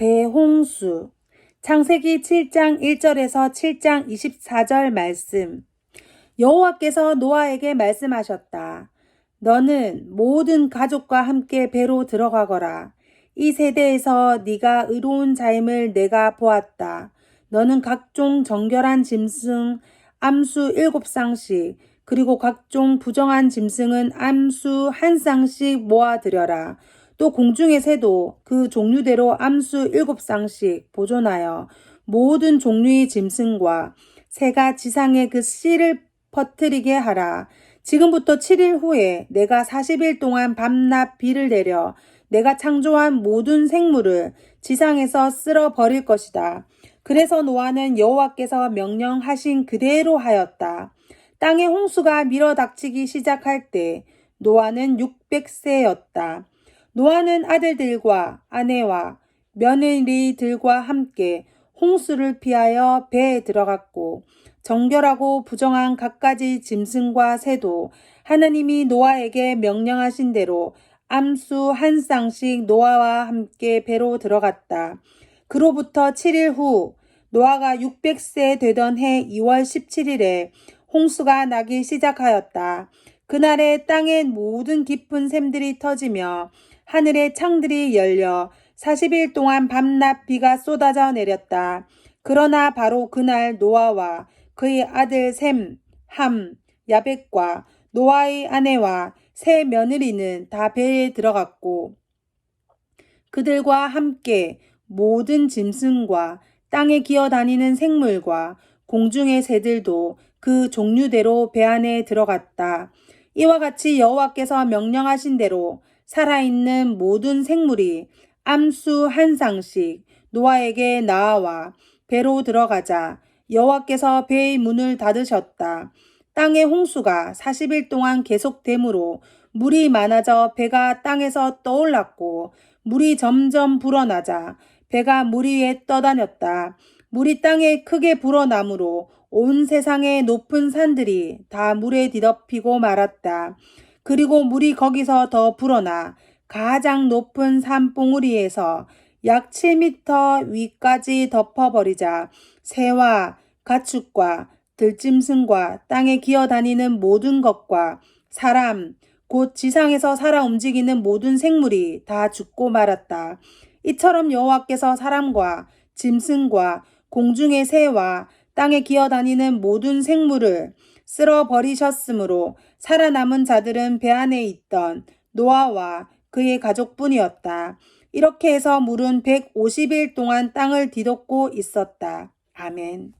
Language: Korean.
대홍수 창세기 7장 1절에서 7장 24절 말씀 여호와께서 노아에게 말씀하셨다. 너는 모든 가족과 함께 배로 들어가거라. 이 세대에서 네가 의로운 자임을 내가 보았다. 너는 각종 정결한 짐승 암수 일곱 쌍씩 그리고 각종 부정한 짐승은 암수 한 쌍씩 모아들여라. 또 공중의 새도 그 종류대로 암수 일곱 쌍씩 보존하여 모든 종류의 짐승과 새가 지상에 그 씨를 퍼뜨리게 하라. 지금부터 7일 후에 내가 40일 동안 밤낮 비를 내려 내가 창조한 모든 생물을 지상에서 쓸어 버릴 것이다. 그래서 노아는 여호와께서 명령하신 그대로 하였다. 땅의 홍수가 밀어닥치기 시작할 때 노아는 600세였다. 노아는 아들들과 아내와 며느리들과 함께 홍수를 피하여 배에 들어갔고 정결하고 부정한 갖가지 짐승과 새도 하나님이 노아에게 명령하신 대로 암수 한 쌍씩 노아와 함께 배로 들어갔다. 그로부터 7일 후 노아가 600세 되던 해 2월 17일에 홍수가 나기 시작하였다. 그날에 땅의 모든 깊은 샘들이 터지며 하늘의 창들이 열려 40일 동안 밤낮 비가 쏟아져 내렸다. 그러나 바로 그날 노아와 그의 아들 셈, 함, 야벳과 노아의 아내와 세 며느리는 다 배에 들어갔고 그들과 함께 모든 짐승과 땅에 기어 다니는 생물과 공중의 새들도 그 종류대로 배 안에 들어갔다. 이와 같이 여호와께서 명령하신 대로 살아있는 모든 생물이 암수 한 쌍씩 노아에게 나아와 배로 들어가자 여호와께서 배의 문을 닫으셨다. 땅의 홍수가 40일 동안 계속되므로 물이 많아져 배가 땅에서 떠올랐고 물이 점점 불어나자 배가 물 위에 떠다녔다. 물이 땅에 크게 불어나므로 온 세상의 높은 산들이 다 물에 뒤덮이고 말았다. 그리고 물이 거기서 더 불어나 가장 높은 산봉우리에서 약 7미터 위까지 덮어버리자 새와 가축과 들짐승과 땅에 기어다니는 모든 것과 사람, 곧 지상에서 살아 움직이는 모든 생물이 다 죽고 말았다. 이처럼 여호와께서 사람과 짐승과 공중의 새와 땅에 기어다니는 모든 생물을 쓸어 버리셨으므로 살아남은 자들은 배 안에 있던 노아와 그의 가족뿐이었다. 이렇게 해서 물은 150일 동안 땅을 뒤덮고 있었다. 아멘.